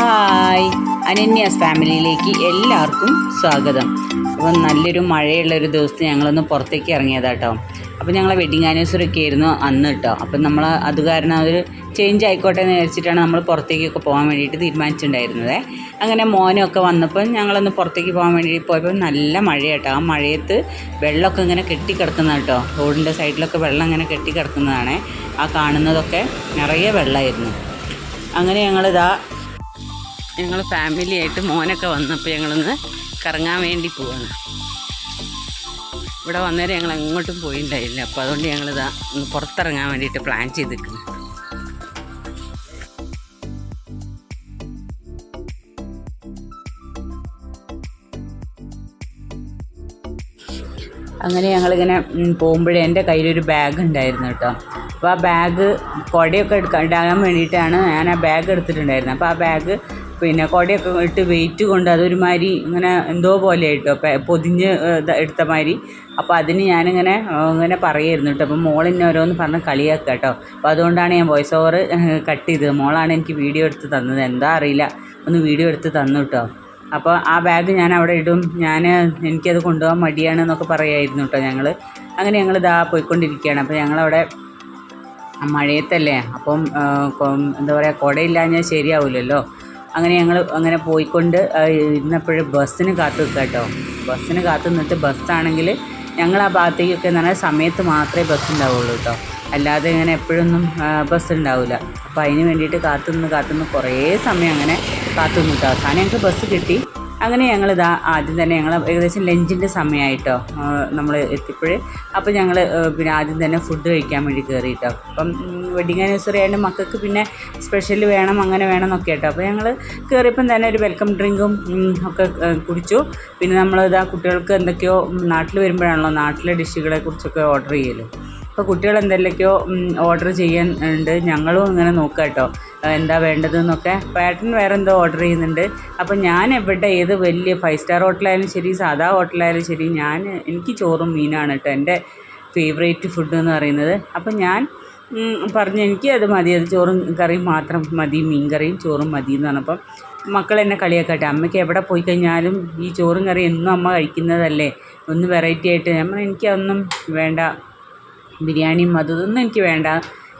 Hi. അനന്യാസ് ഫാമിലിയിലേക്ക് എല്ലാവർക്കും സ്വാഗതം. അപ്പം നല്ലൊരു മഴയുള്ളൊരു ദിവസത്തെ ഞങ്ങളൊന്ന് പുറത്തേക്ക് ഇറങ്ങിയതാട്ടോ. അപ്പോൾ ഞങ്ങളെ വെഡിങ് ആനിവേഴ്സറി ഒക്കെ ആയിരുന്നു അന്ന് കേട്ടോ അപ്പം നമ്മൾ അത് കാരണം ഒരു ചേഞ്ച് ആയിക്കോട്ടെ എന്ന് വിചാരിച്ചിട്ടാണ് നമ്മൾ പുറത്തേക്കൊക്കെ പോകാൻ വേണ്ടിയിട്ട് തീരുമാനിച്ചിട്ടുണ്ടായിരുന്നത്. അങ്ങനെ മോനൊക്കെ വന്നപ്പോൾ ഞങ്ങളൊന്ന് പുറത്തേക്ക് പോകാൻ വേണ്ടി പോയപ്പോൾ നല്ല മഴയാട്ടോ. ആ മഴയത്ത് വെള്ളമൊക്കെ ഇങ്ങനെ കെട്ടിക്കിടക്കുന്ന കേട്ടോ റോഡിന്റെ സൈഡിലൊക്കെ വെള്ളം ഇങ്ങനെ കെട്ടിക്കിടക്കുന്നതാണ്. ആ കാണുന്നതൊക്കെ നിറയെ വെള്ളമായിരുന്നു. അങ്ങനെ ഞങ്ങളിതാ ഞങ്ങൾ ഫാമിലി ആയിട്ട് മോനൊക്കെ വന്നപ്പോൾ ഞങ്ങളൊന്ന് കറങ്ങാൻ വേണ്ടി പോവാണ്. ഇവിടെ വന്നേരം ഞങ്ങൾ എങ്ങോട്ടും പോയിണ്ടായില്ല. അപ്പോൾ അതുകൊണ്ട് ഞങ്ങളിതാ ഒന്ന് പുറത്തിറങ്ങാൻ വേണ്ടിയിട്ട് പ്ലാൻ ചെയ്തിരിക്കുന്നു. അങ്ങനെ ഞങ്ങളിങ്ങനെ പോകുമ്പോഴേ എന്റെ കയ്യിലൊരു ബാഗ് ഉണ്ടായിരുന്നു കേട്ടോ. അപ്പോൾ ആ ബാഗ് കുടയൊക്കെ എടുക്കാൻ ഇടാൻ വേണ്ടിയിട്ടാണ് ഞാൻ ആ ബാഗ് എടുത്തിട്ടുണ്ടായിരുന്നത്. അപ്പോൾ ആ ബാഗ് പിന്നെ കുടയൊക്കെ ഇട്ട് വെയിറ്റ് കൊണ്ട് അതൊരുമാതിരി ഇങ്ങനെ എന്തോ പോലെ ആയിട്ടോ പൊതിഞ്ഞ് എടുത്ത മാതിരി അപ്പോൾ അതിന് ഞാനിങ്ങനെ ഇങ്ങനെ പറയായിരുന്നു കേട്ടോ. അപ്പോൾ മോളിന്നെ ഓരോന്ന് പറഞ്ഞ് കളിയാക്കുക കേട്ടോ. അപ്പോൾ അതുകൊണ്ടാണ് ഞാൻ വോയിസ് ഓവർ കട്ട് ചെയ്തത്. മോളാണ് എനിക്ക് വീഡിയോ എടുത്ത് തന്നത്. എന്താ അറിയില്ല. ഒന്ന് വീഡിയോ എടുത്ത് തന്നു കേട്ടോ. അപ്പോൾ ആ ബാഗ് ഞാൻ അവിടെ ഇടും. ഞാൻ എനിക്കത് കൊണ്ടുപോകാൻ മടിയാണ് എന്നൊക്കെ പറയായിരുന്നു കേട്ടോ ഞങ്ങൾ അങ്ങനെ ഞങ്ങൾ ഇതാ പോയിക്കൊണ്ടിരിക്കുകയാണ്. അപ്പോൾ ഞങ്ങളവിടെ മഴയത്തല്ലേ? അപ്പം എന്താ പറയുക കുടയില്ലാഞ്ഞാൽ ശരിയാവില്ലല്ലോ അങ്ങനെ ഞങ്ങൾ അങ്ങനെ പോയിക്കൊണ്ട് ഇരുന്നപ്പോഴും ബസ്സിന് കാത്തു നിൽക്കുക കേട്ടോ ബസ്സിന് കാത്തു നിന്നിട്ട് ബസ്സാണെങ്കിൽ ഞങ്ങൾ ആ ഭാഗത്തേക്കൊക്കെ എന്ന് പറഞ്ഞാൽ സമയത്ത് മാത്രമേ ബസ് ഉണ്ടാവുള്ളൂ കേട്ടോ അല്ലാതെ ഇങ്ങനെ എപ്പോഴൊന്നും ബസ് ഉണ്ടാവില്ല അപ്പോൾ അതിന് വേണ്ടിയിട്ട് കാത്തു നിന്ന് കാത്തു നിന്ന് കുറേ സമയം അങ്ങനെ കാത്തു നിന്നിട്ട് അവസാനം ഞങ്ങൾക്ക് ബസ് കിട്ടി. അങ്ങനെ ഞങ്ങളിതാ ആദ്യം തന്നെ ഞങ്ങൾ ഏകദേശം ലഞ്ചിന്റെ സമയമായിട്ടോ നമ്മൾ എത്തിയപ്പോൾ അപ്പോൾ ഞങ്ങൾ പിന്നെ ആദ്യം തന്നെ ഫുഡ് കഴിക്കാൻ വേണ്ടി കയറി കേട്ടോ അപ്പം വെഡിങ് ആനിവേഴ്സറി ആയതുകൊണ്ട് മക്കൾക്ക് പിന്നെ സ്പെഷ്യൽ വേണം അങ്ങനെ വേണം എന്നൊക്കെ കേട്ടോ അപ്പോൾ ഞങ്ങൾ കയറിയപ്പം തന്നെ ഒരു വെൽക്കം ഡ്രിങ്കും ഒക്കെ കുടിച്ചു. പിന്നെ നമ്മളിതാ കുട്ടികൾക്ക് എന്തൊക്കെയോ നാട്ടിൽ വരുമ്പോഴാണല്ലോ നാട്ടിലെ ഡിഷുകളെ കുറിച്ചൊക്കെ ഓർഡർ ചെയ്യലും. അപ്പോൾ കുട്ടികൾ എന്തെല്ലാം ഓർഡർ ചെയ്യാൻ ഉണ്ട്. ഞങ്ങളും ഇങ്ങനെ നോക്കാം കേട്ടോ എന്താ വേണ്ടതെന്നൊക്കെ പാറ്റേൺ വേറെ എന്തോ ഓർഡർ ചെയ്യുന്നുണ്ട്. അപ്പോൾ ഞാൻ എവിടെ ഏത് വലിയ ഫൈവ് സ്റ്റാർ ഹോട്ടലായാലും ശരി സാധാ ഹോട്ടലായാലും ശരി ഞാൻ എനിക്ക് ചോറും മീനാണ് കേട്ടോ എന്റെ ഫേവറേറ്റ് ഫുഡ് എന്ന് പറയുന്നത്. അപ്പോൾ ഞാൻ പറഞ്ഞു എനിക്ക് അത് മതി അത് ചോറും കറിയും മാത്രം മതി മീൻ കറിയും ചോറും മതി എന്ന് പറഞ്ഞപ്പം മക്കൾ എന്നെ കളിയാക്കട്ടെ അമ്മയ്ക്ക് എവിടെ പോയി കഴിഞ്ഞാലും ഈ ചോറും കറിയും എന്നും അമ്മ കഴിക്കുന്നതല്ലേ? ഒന്ന് വെറൈറ്റി ആയിട്ട്. നമ്മൾ എനിക്കതൊന്നും വേണ്ട. ബിരിയാണിയും അതൊന്നും എനിക്ക് വേണ്ട.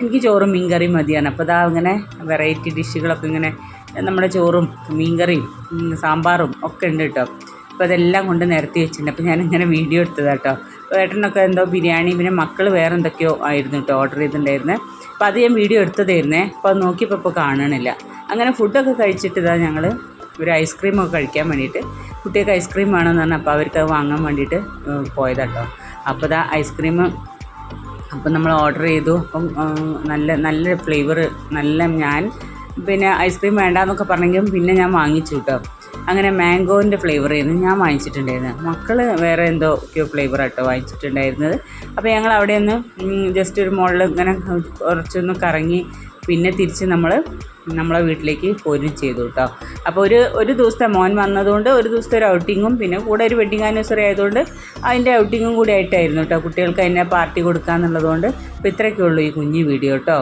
എനിക്ക് ചോറും മീൻകറിയും മതിയാണ്. അപ്പോൾ ഇതാ ഇങ്ങനെ വെറൈറ്റി ഡിഷുകളൊക്കെ ഇങ്ങനെ നമ്മുടെ ചോറും മീൻകറിയും സാമ്പാറും ഒക്കെ ഉണ്ട് കേട്ടോ. അപ്പോൾ അതെല്ലാം കൊണ്ട് നിരത്തി വെച്ചിട്ടുണ്ട്. അപ്പോൾ ഞാനിങ്ങനെ വീഡിയോ എടുത്തതാണ് കേട്ടോ. ഏട്ടനൊക്കെ എന്തോ ബിരിയാണി പിന്നെ മക്കൾ വേറെ എന്തൊക്കെയോ ആയിരുന്നു കേട്ടോ ഓർഡർ ചെയ്തിട്ടുണ്ടായിരുന്നത് അപ്പോൾ അത് ഞാൻ വീഡിയോ എടുത്തതായിരുന്നേ. അപ്പോൾ അത് നോക്കിയപ്പോൾ ഇപ്പോൾ കാണണില്ല. അങ്ങനെ ഫുഡൊക്കെ കഴിച്ചിട്ട് ഇതാ ഞങ്ങൾ ഒരു ഐസ്ക്രീമൊക്കെ കഴിക്കാൻ വേണ്ടിയിട്ട് കുട്ടികൾക്ക് ഐസ്ക്രീം വേണമെന്ന് പറഞ്ഞാൽ അപ്പോൾ അവർക്ക് അത് വാങ്ങാൻ വേണ്ടിയിട്ട് പോയതാട്ടോ അപ്പോൾ ഇതാ ഐസ്ക്രീം അപ്പം നമ്മൾ ഓർഡർ ചെയ്തു. അപ്പം നല്ല നല്ല ഫ്ലേവർ നല്ല ഞാൻ. പിന്നെ ഐസ്ക്രീം വേണ്ടാന്നൊക്കെ പറഞ്ഞെങ്കിലും പിന്നെ ഞാൻ വാങ്ങിച്ചു കേട്ടോ അങ്ങനെ മാംഗോന്റെ ഫ്ലേവർ ആയിരുന്നു. ഞാൻ വാങ്ങിച്ചിട്ടുണ്ടായിരുന്നു മക്കൾ വേറെ എന്തോ ഒക്കെയോ ഫ്ലേവർ ആട്ടോ വാങ്ങിച്ചിട്ടുണ്ടായിരുന്നത്. അപ്പോൾ ഞങ്ങൾ അവിടെ ഒന്ന് ജസ്റ്റ് ഒരു മുകളിൽ ഇങ്ങനെ കുറച്ചൊന്ന് കറങ്ങി പിന്നെ തിരിച്ച് നമ്മൾ നമ്മളെ വീട്ടിലേക്ക് പോരും ചെയ്തു കേട്ടോ അപ്പോൾ ഒരു ഒരു ദിവസത്തെ മോൻ വന്നതുകൊണ്ട് ഒരു ദിവസത്തെ ഒരു ഔട്ടിങ്ങും പിന്നെ കൂടെ ഒരു വെഡിങ് ആനിവേഴ്സറി ആയതുകൊണ്ട് അതിന്റെ ഔട്ടിങ്ങും കൂടി ആയിട്ടായിരുന്നു കേട്ടോ കുട്ടികൾക്ക് അതിനെ പാർട്ടി കൊടുക്കുക എന്നുള്ളതുകൊണ്ട് അപ്പോൾ ഇത്രയൊക്കെ ഉള്ളൂ ഈ കുഞ്ഞു വീഡിയോ കേട്ടോ